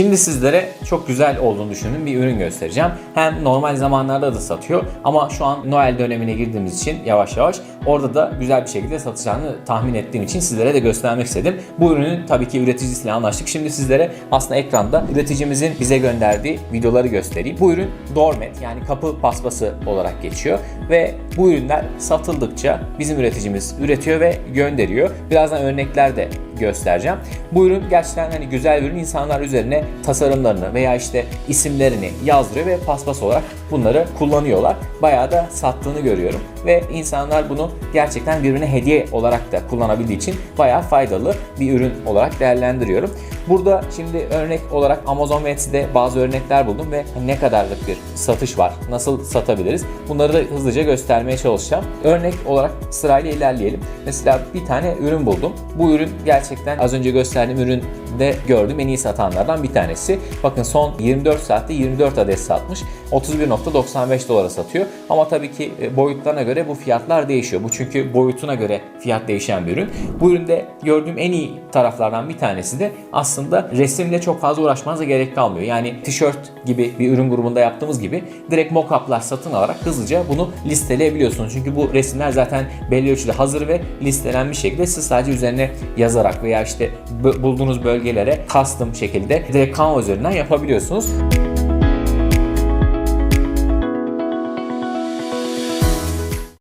Şimdi sizlere çok güzel olduğunu düşündüğüm bir ürün göstereceğim. Hem normal zamanlarda da satıyor ama şu an Noel dönemine girdiğimiz için yavaş yavaş orada da güzel bir şekilde satacağını tahmin ettiğim için sizlere de göstermek istedim. Bu ürünün tabii ki üreticisiyle anlaştık. Şimdi sizlere aslında ekranda üreticimizin bize gönderdiği videoları göstereyim. Bu ürün doormat yani kapı paspası olarak geçiyor ve bu ürünler satıldıkça bizim üreticimiz üretiyor ve gönderiyor. Birazdan örnekler de göstereceğim. Bu ürün gerçekten hani güzel bir ürün. İnsanlar üzerine tasarımlarını veya işte isimlerini yazdırıyor ve paspas olarak bunları kullanıyorlar. Bayağı da sattığını görüyorum. Ve insanlar bunu gerçekten birbirine hediye olarak da kullanabildiği için bayağı faydalı bir ürün olarak değerlendiriyorum. Burada şimdi örnek olarak Amazon ve Etsy'de bazı örnekler buldum ve ne kadarlık bir satış var, nasıl satabiliriz bunları da hızlıca göstermeye çalışacağım. Örnek olarak sırayla ilerleyelim. Mesela bir tane ürün buldum. Bu ürün gerçekten az önce gösterdiğim üründe gördüğüm en iyi satanlardan bir tanesi. Bakın son 24 saatte 24 adet satmış. 31.95 dolara satıyor. Ama tabii ki e, boyutlarına göre bu fiyatlar değişiyor. Bu çünkü boyutuna göre fiyat değişen bir ürün. Bu üründe gördüğüm en iyi taraflardan bir tanesi de aslında resimle çok fazla uğraşmanıza gerek kalmıyor. Yani tişört gibi bir ürün grubunda yaptığımız gibi direkt mock-up'lar satın alarak hızlıca bunu listeleyebiliyorsunuz. Çünkü bu resimler zaten belli ölçüde hazır ve listelenmiş şekilde siz sadece üzerine yazarak veya işte bu- bulduğunuz bölgelere custom şekilde direkt Canva üzerinden yapabiliyorsunuz.